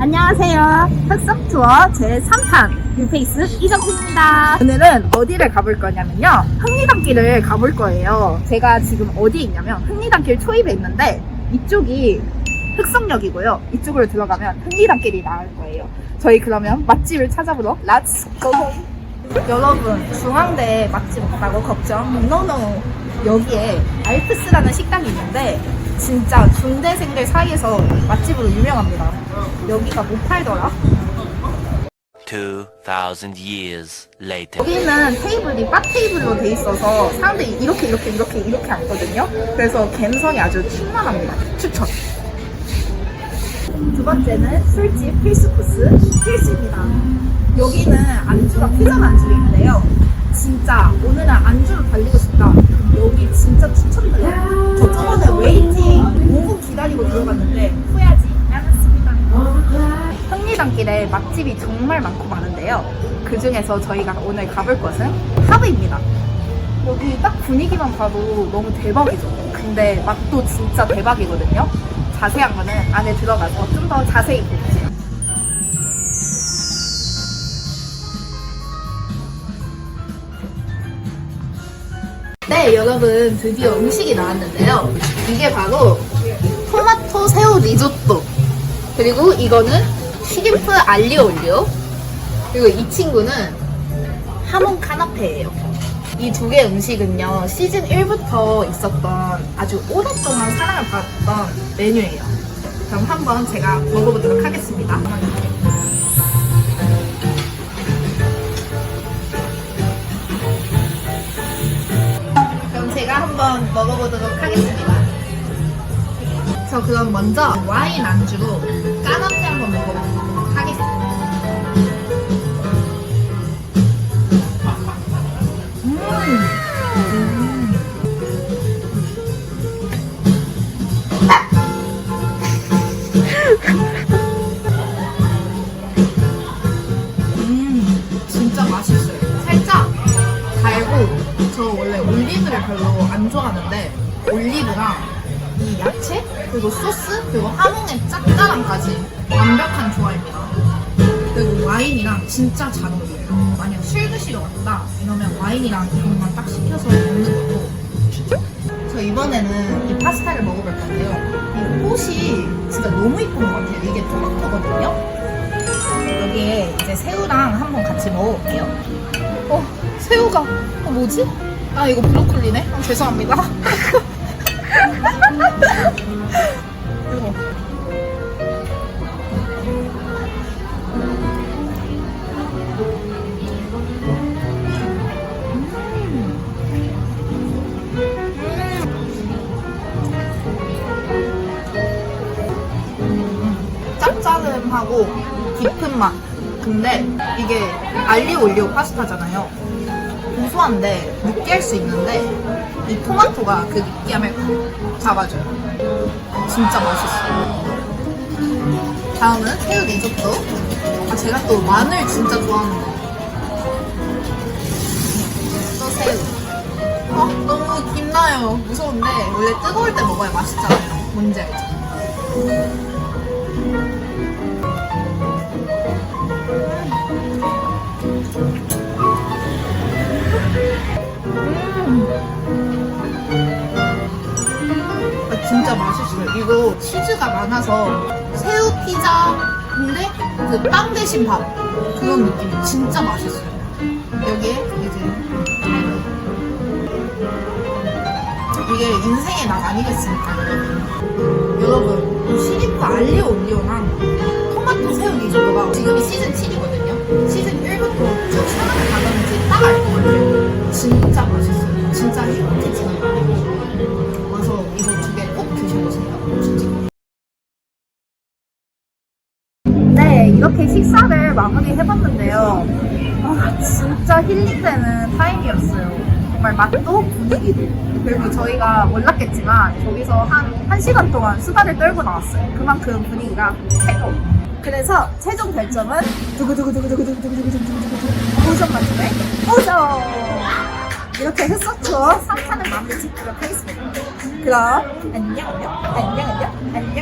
안녕하세요. 흑석 투어 제3탄 뉴페이스 이정수입니다. 오늘은 어디를 가볼 거냐면요. 흥리단길을 가볼 거예요. 제가 지금 어디에 있냐면 흥리단길 초입에 있는데 이쪽이 흑석역이고요. 이쪽으로 들어가면 흥리단길이 나올 거예요. 저희 그러면 맛집을 찾아보러 렛츠 고! 여러분 중앙대 맛집 없다고 걱정 노노 여기에 알프스라는 식당이 있는데 진짜 중대생들 사이에서 맛집으로 유명합니다. 여기가 못 팔더라. 2,000 years later. 여기는 테이블이 바 테이블로 돼 있어서 사람들이 이렇게 이렇게 이렇게 이렇게 앉거든요. 그래서 갬성이 아주 충만합니다. 추천. 두 번째는 술집 필수 코스 필수입니다. 여기는 안주가 퓨전 안주인데요. 진짜 오늘은 안주를 달리고 싶다. 여기 진짜 추천드려요. 저 저번에 웨이팅 5분 기다리고 들어갔는데 후회하지 않았습니다 흥리단길에 맛집이 정말 많고 많은데요. 그 중에서 저희가 오늘 가볼 곳은 하브입니다. 여기 딱 분위기만 봐도 너무 대박이죠. 근데 맛도 진짜 대박이거든요. 자세한 거는 안에 들어가서 좀 더 자세히 볼게요. 네, 여러분 드디어 음식이 나왔는데요. 이게 바로 토마토 새우 리조또. 그리고 이거는 시림프 알리오 올리오. 그리고 이 친구는 하몽 카나페예요. 이 두 개 음식은요 시즌 1부터 있었던 아주 오랫동안 사랑을 받았던 메뉴예요. 그럼 한번 제가 먹어보도록 하겠습니다. 그럼 제가 한번 먹어보도록 하겠습니다. 저 그럼 먼저 와인 안주로 까나페 한번 먹어보도록 하겠습니다. 음, 진짜 맛있어요. 살짝 달고, 저 원래 올리브를 별로 안 좋아하는데, 올리브랑 이 야채, 그리고 소스, 그리고 하몽의 짭짤함까지 완벽한 조화입니다. 그리고 와인이랑 진짜 잘 어울려요. 만약 술 드시러 왔다 이러면 와인이랑 이것만 딱 시켜서 먹는 것도 추천. 저 이번에는 이 파스타를 먹어볼 건데요. 이 꽃이 진짜 너무 이쁜 것 같아요. 이게 토마토거든요. 여기에 이제 새우랑 한번 같이 먹어볼게요. 어, 새우가, 어, 뭐지? 아, 이거 브로콜리네? 아, 죄송합니다. 이거. 짭짤함하고 깊은 맛. 근데 이게 알리오 올리오 파스타잖아요. 고소한데 느끼할 수 있는데 이 토마토가 그 느끼함을 확 잡아줘요. 진짜 맛있어요. 다음은 새우 리조또. 아, 제가 또 마늘 진짜 좋아하는데. 또 새우. 어, 너무 김나요. 무서운데 원래 뜨거울 때 먹어야 맛있잖아요. 뭔지 알죠? 진짜 맛있어요. 이거 치즈가 많아서 새우 피자인데 그 빵 대신 밥 그런 느낌 진짜 맛있어요. 여기에 이제 이게 인생의 맛 아니겠습니까, 여러분? 여러분, 식사를 마무리해봤는데요. 아, 진짜 힐링되는 타임이었어요. 정말 맛도 분위기도. 그리고 저희가 몰랐겠지만 저기서 한 1시간 동안 수다를 떨고 나왔어요. 그만큼 분위기가 최고. 그래서 최종 별점은 두구두구두구두구두구두구두구두구두구 5점 만점에 5점! 이렇게 투어 3탄을 마무리 짓도록 하겠습니다. 그럼 안녕 안녕 안녕 안녕 안녕